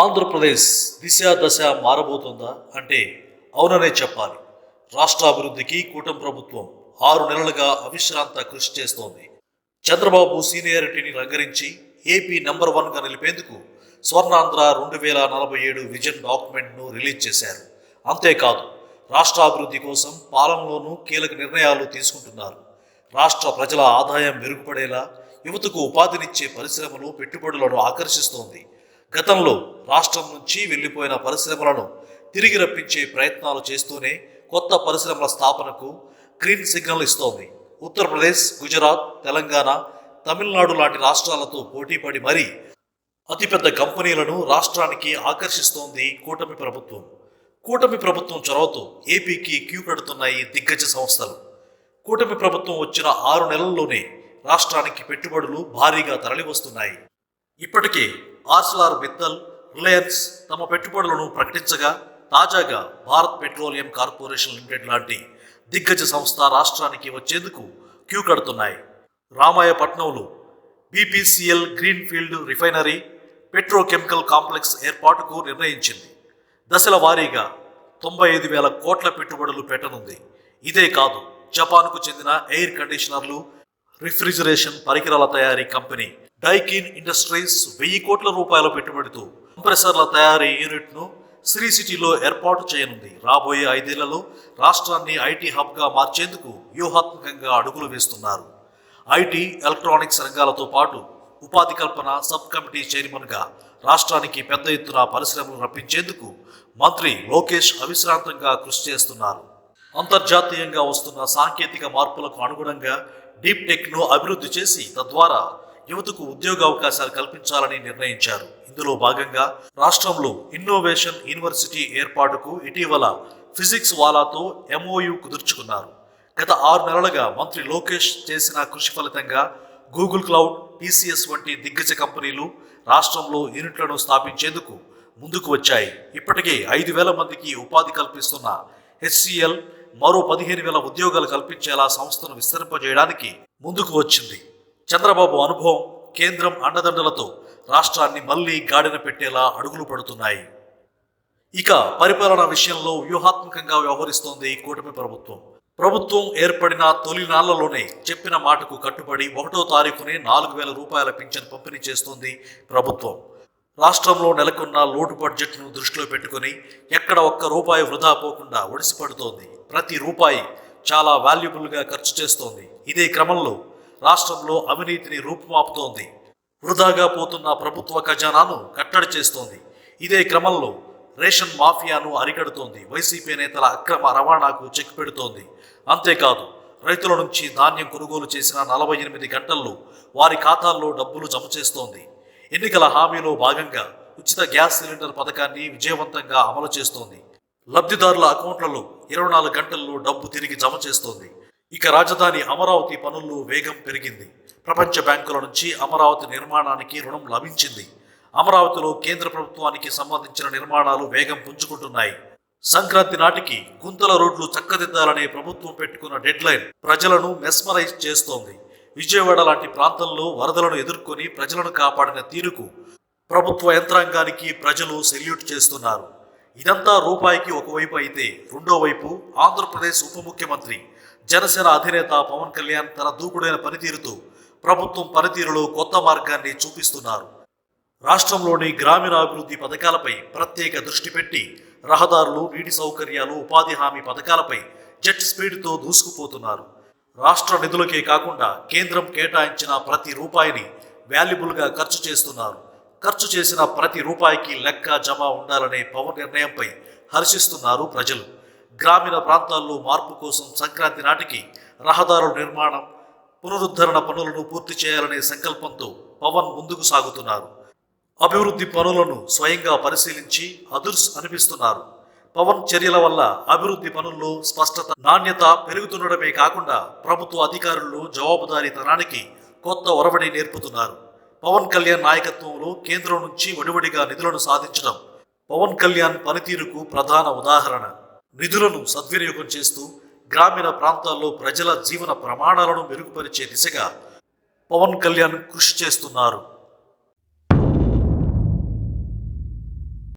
ఆంధ్రప్రదేశ్ దిశ దశ మారబోతుందా అంటే అవుననే చెప్పాలి. రాష్ట్ర అభివృద్ధికి కూటమి ప్రభుత్వం ఆరు నెలలుగా అవిశ్రాంత కృషి చేస్తోంది. చంద్రబాబు సీనియారిటీని రంగరించి ఏపీ నెంబర్ వన్గా నిలిపేందుకు స్వర్ణాంధ్ర రెండు వేల నలభై ఏడు విజన్ డాక్యుమెంట్ను రిలీజ్ చేశారు. అంతేకాదు రాష్ట్ర అభివృద్ధి కోసం పాలనలోనూ కీలక నిర్ణయాలు తీసుకుంటున్నారు. రాష్ట్ర ప్రజల ఆదాయం మెరుగుపడేలా యువతకు ఉపాధినిచ్చే పరిశ్రమలు పెట్టుబడులను ఆకర్షిస్తోంది. గతంలో రాష్ట్రం నుంచి వెళ్ళిపోయిన పరిశ్రమలను తిరిగి రప్పించే ప్రయత్నాలు చేస్తూనే కొత్త పరిశ్రమల స్థాపనకు గ్రీన్ సిగ్నల్ ఇస్తోంది. ఉత్తరప్రదేశ్ గుజరాత్ తెలంగాణ తమిళనాడు లాంటి రాష్ట్రాలతో పోటీపడి మరీ అతిపెద్ద కంపెనీలను రాష్ట్రానికి ఆకర్షిస్తోంది కూటమి ప్రభుత్వం. కూటమి ప్రభుత్వం చొరవతో ఏపీకి క్యూ కడుతున్నాయి దిగ్గజ సంస్థలు. కూటమి ప్రభుత్వం వచ్చిన ఆరు నెలల్లోనే రాష్ట్రానికి పెట్టుబడులు భారీగా తరలివస్తున్నాయి. ఇప్పటికే ఆర్సలార్ మిత్తల్ రిలయన్స్ తమ పెట్టుబడులను ప్రకటించగా తాజాగా భారత్ పెట్రోలియం కార్పొరేషన్ లిమిటెడ్ లాంటి దిగ్గజ సంస్థ రాష్ట్రానికి వచ్చేందుకు క్యూ కడుతున్నాయి. రామాయపట్నంలో BPCL greenfield refinery petrochemical complex ఏర్పాటుకు నిర్ణయించింది. దశల వారీగా తొంభై ఐదు వేల కోట్ల పెట్టుబడులు పెట్టనుంది. ఇదే కాదు జపాన్కు చెందిన ఎయిర్ కండిషనర్లు రిఫ్రిజిరేషన్ పరికరాల తయారీ కంపెనీ డైకిన్ ఇండస్ట్రీస్ వెయ్యి కోట్ల రూపాయల పెట్టుబడితో కంప్రెసర్ల తయారీ యూనిట్ను శ్రీ సిటీలో ఏర్పాటు చేయనుంది. రాబోయే ఐదేళ్ళలో రాష్ట్రాన్ని ఐటీ హబ్గా మార్చేందుకు వ్యూహాత్మకంగా అడుగులు వేస్తున్నారు. ఐటీ ఎలక్ట్రానిక్స్ రంగాలతో పాటు ఉపాధి కల్పన సబ్ కమిటీ చైర్మన్గా రాష్ట్రానికి పెద్ద ఎత్తున పరిశ్రమలు రప్పించేందుకు మంత్రి లోకేష్ అవిశ్రాంతంగా కృషి చేస్తున్నారు. అంతర్జాతీయంగా వస్తున్న సాంకేతిక మార్పులకు అనుగుణంగా డీప్ టెక్ను అభివృద్ధి చేసి తద్వారా యువతకు ఉద్యోగ అవకాశాలు కల్పించాలని నిర్ణయించారు. ఇందులో భాగంగా రాష్ట్రంలో ఇన్నోవేషన్ యూనివర్సిటీ ఏర్పాటుకు ఇటీవల ఫిజిక్స్ వాలాతో ఎంఓయు కుదుర్చుకున్నారు. గత ఆరు నెలలుగా మంత్రి లోకేష్ చేసిన కృషి ఫలితంగా గూగుల్ క్లౌడ్ టీసీఎస్ వంటి దిగ్గజ కంపెనీలు రాష్ట్రంలో యూనిట్లను స్థాపించేందుకు ముందుకు వచ్చాయి. ఇప్పటికే ఐదు వేల మందికి ఉపాధి కల్పిస్తున్న హెచ్సిఎల్ మరో పదిహేను వేల ఉద్యోగాలు కల్పించేలా సంస్థను విస్తరింపజేయడానికి ముందుకు వచ్చింది. చంద్రబాబు అనుభవం కేంద్రం అండదండలతో రాష్ట్రాన్ని మళ్ళీ గాడిన పెట్టేలా అడుగులు పడుతున్నాయి. ఇక పరిపాలన విషయంలో వ్యూహాత్మకంగా వ్యవహరిస్తోంది కూటమి ప్రభుత్వం. ప్రభుత్వం ఏర్పడిన తొలినాళ్ళలోనే చెప్పిన మాటకు కట్టుబడి ఒకటో తారీఖునే నాలుగు వేల రూపాయల పింఛన్ పంపిణీ చేస్తోంది ప్రభుత్వం. రాష్ట్రంలో నెలకొన్న లోటు బడ్జెట్ను దృష్టిలో పెట్టుకుని ఎక్కడ ఒక్క రూపాయి వృధా పోకుండా ఒడిసిపడుతోంది. ప్రతి రూపాయి చాలా వాల్యుబుల్గా ఖర్చు చేస్తోంది. ఇదే క్రమంలో రాష్ట్రంలో అవినీతిని రూపుమాపుతోంది. వృధాగా పోతున్న ప్రభుత్వ ఖజానాను కట్టడి చేస్తోంది. ఇదే క్రమంలో రేషన్ మాఫియాను అరికడుతోంది. వైసీపీ నేతల అక్రమ రవాణాకు చెక్ పెడుతోంది. అంతేకాదు రైతుల నుంచి ధాన్యం కొనుగోలు చేసిన నలభై ఎనిమిది గంటల్లో వారి ఖాతాల్లో డబ్బులు జమ చేస్తోంది. ఎన్నికల హామీలో భాగంగా ఉచిత గ్యాస్ సిలిండర్ పథకాన్ని విజయవంతంగా అమలు చేస్తోంది. లబ్ధిదారుల అకౌంట్లలో ఇరవై నాలుగు గంటల్లో డబ్బు తిరిగి జమ చేస్తోంది. ఇక రాజధాని అమరావతి పనుల్లో వేగం పెరిగింది. ప్రపంచ బ్యాంకుల నుంచి అమరావతి నిర్మాణానికి రుణం లభించింది. అమరావతిలో కేంద్ర ప్రభుత్వానికి సంబంధించిన నిర్మాణాలు వేగం పుంజుకుంటున్నాయి. సంక్రాంతి నాటికి గుంతల రోడ్లు చక్కదిద్దాలనే ప్రభుత్వం పెట్టుకున్న డెడ్లైన్ ప్రజలను మెస్మరైజ్ చేస్తోంది. విజయవాడ లాంటి ప్రాంతంలో వరదలను ఎదుర్కొని ప్రజలను కాపాడిన తీరుకు ప్రభుత్వ యంత్రాంగానికి ప్రజలు సెల్యూట్ చేస్తున్నారు. ఇదంతా రూపాయికి ఒకవైపు అయితే రెండో వైపు ఆంధ్రప్రదేశ్ ఉప ముఖ్యమంత్రి జనసేన అధినేత పవన్ కళ్యాణ్ తన దూకుడైన పనితీరుతో ప్రభుత్వం పనితీరులో కొత్త మార్గాన్ని చూపిస్తున్నారు. రాష్ట్రంలోని గ్రామీణాభివృద్ధి పథకాలపై ప్రత్యేక దృష్టి పెట్టి రహదారులు నీటి సౌకర్యాలు ఉపాధి హామీ పథకాలపై జెట్ స్పీడ్తో దూసుకుపోతున్నారు. రాష్ట్ర నిధులకే కాకుండా కేంద్రం కేటాయించిన ప్రతి రూపాయిని వాల్యుబుల్గా ఖర్చు చేస్తున్నారు. ఖర్చు చేసిన ప్రతి రూపాయికి లెక్క జమ ఉండాలనే పవన్ నిర్ణయంపై హర్షిస్తున్నారు ప్రజలు. గ్రామీణ ప్రాంతాల్లో మార్పు కోసం సంక్రాంతి నాటికి రహదారుల నిర్మాణం పునరుద్ధరణ పనులను పూర్తి చేయాలనే సంకల్పంతో పవన్ ముందుకు సాగుతున్నారు. అభివృద్ధి పనులను స్వయంగా పరిశీలించి అదుర్స్ అనిపిస్తున్నారు. పవన్ చర్యల వల్ల అభివృద్ధి పనుల్లో స్పష్టత నాణ్యత పెరుగుతుండడమే కాకుండా ప్రభుత్వ అధికారులు జవాబుదారీతనానికి కొత్త ఒరవడి నేర్పుతున్నారు. పవన్ కళ్యాణ్ నాయకత్వంలో కేంద్రం నుంచి వడివడిగా నిధులను సాధించడం పవన్ కళ్యాణ్ పనితీరుకు ప్రధాన ఉదాహరణ. నిధులను సద్వినియోగం చేస్తూ గ్రామీణ ప్రాంతాల్లో ప్రజల జీవన ప్రమాణాలను మెరుగుపరిచే దిశగా పవన్ కళ్యాణ్ కృషి చేస్తున్నారు.